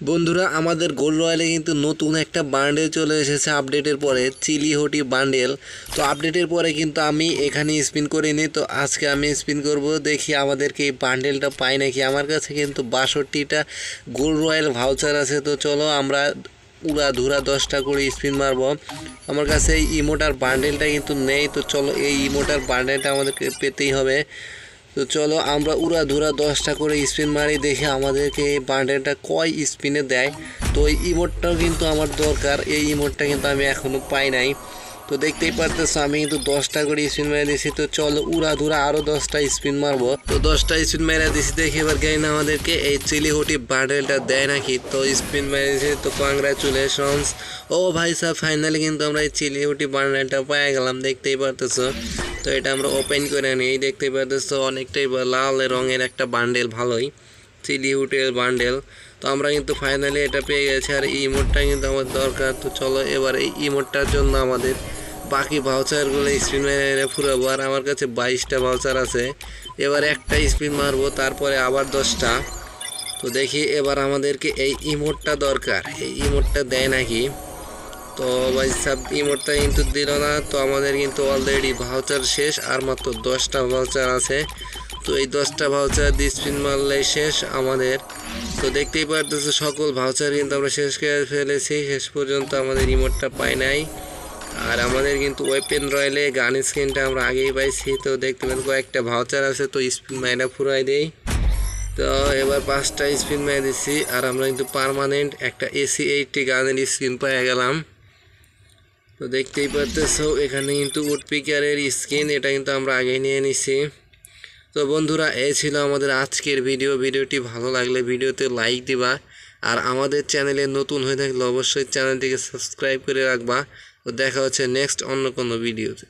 বন্ধুরা, আমাদের গোল্ড রয়্যালে কিন্তু নতুন একটা বান্ডেল চলে এসেছে আপডেটের পরে চিলি হটি বান্ডেল তো আপডেটের পরে কিন্তু আমি এখানে স্পিন করিনি তো আজকে আমি স্পিন করব, দেখি আমাদেরকে এই বান্ডেলটা পাই নাকি। আমার কাছে কিন্তু বাষট্টিটা গোল্ড রয়্যাল ভাউচার আছে। তো চলো আমরা উড়া ধুরা দশটা করে স্পিন মারবো। আমার কাছে এই ইমোটার বান্ডেলটা কিন্তু নেই। তো চলো এই ইমোটার বান্ডেলটা আমাদেরকে পেতেই হবে। তো চলো আমরা উড়া ধুরা দশটা করে স্পিন মারি, দেখে আমাদেরকে এই বান্ডেলটা কয় স্পিনে দেয়। তো এই ইমোটটাও কিন্তু আমার দরকার, এই ইমোটটা কিন্তু আমি এখনও পাই নাই। তো দেখতেই পারতেছো, আমি কিন্তু দশটা করে স্পিন মেরে দিয়েছি তো চলো উড়া ধুরা আরও দশটা স্পিন মারবো। তো দশটা স্পিন মেরে দিয়েছি দেখে এবার গাই না আমাদেরকে এই চিলি হুটি বান্ডেলটা দেয় নাকি। তো স্পিন মেরেছি তো কংগ্রাচুলেশনস ও ভাই সাহ ফাইনালি কিন্তু আমরা এই চিলি হুটি বান্ডেলটা পেয়ে গেলাম, দেখতেই পারতেছো। তো এটা আমরা ওপেন করে নিই। দেখতেই পারতেছো, অনেকটাই লাল রঙের একটা বান্ডেল ভালোই। চিলি হুটেল বান্ডেল তো আমরা কিন্তু ফাইনালি এটা পেয়ে গেছি। আর এই ইমোটটা কিন্তু আমার দরকার। তো চলো এবার এই ইমোটটার জন্য আমাদের বাকি ভাউচারগুলো স্পিন মেরে ফুরাবো। আর আমার কাছে বাইশটা ভাউচার আছে। এবার একটা স্পিন মারবো, তারপরে আবার দশটা। তো দেখি এবার আমাদেরকে এই ইমোটটা দরকার। এই ইমোটটা দেয় নাকি? তো ভাই সাব ইমোটটা কিন্তু দিল না। তো আমাদের কিন্তু অলরেডি ভাউচার শেষ, আর মাত্র দশটা ভাউচার আছে। তো এই দশটা ভাউচার দিয়ে স্পিন মারলে শেষ আমাদের। তো দেখতেই পারতেছে, সকল ভাউচার কিন্তু আমরা শেষ করে ফেলেছি। শেষ পর্যন্ত আমাদের ইমোটটা পাই নাই। আর আমাদের কিন্তু ওয়েপেন রয়েলে গান স্ক্রিনটা আমরা আগেই পাইছি। তো দেখতে পাবেন কয়েকটা ভাউচার আছে, তো স্পিন মাইনা ফুরাই দেই। তো এবার পাঁচটা স্পিন মেরে দিচ্ছি আর আমরা কিন্তু পারমানেন্ট একটা এসি এইটটি গানের স্ক্রিন পেয়ে গেলাম। তো দেখতেই পারতেছো, এখানে কিন্তু উডপিকারের স্ক্রিন এটা কিন্তু আমরা আগে নিয়ে নিছি। তো বন্ধুরা, এই ছিল আমাদের আজকের ভিডিও। ভিডিওটি ভালো লাগলে ভিডিওতে লাইক দিবা, আর আমাদের চ্যানেলে নতুন হয়ে থাকলে অবশ্যই চ্যানেলটিকে সাবস্ক্রাইব করে রাখবা। তো দেখা হচ্ছে নেক্সট অন্য কোনো ভিডিওতে।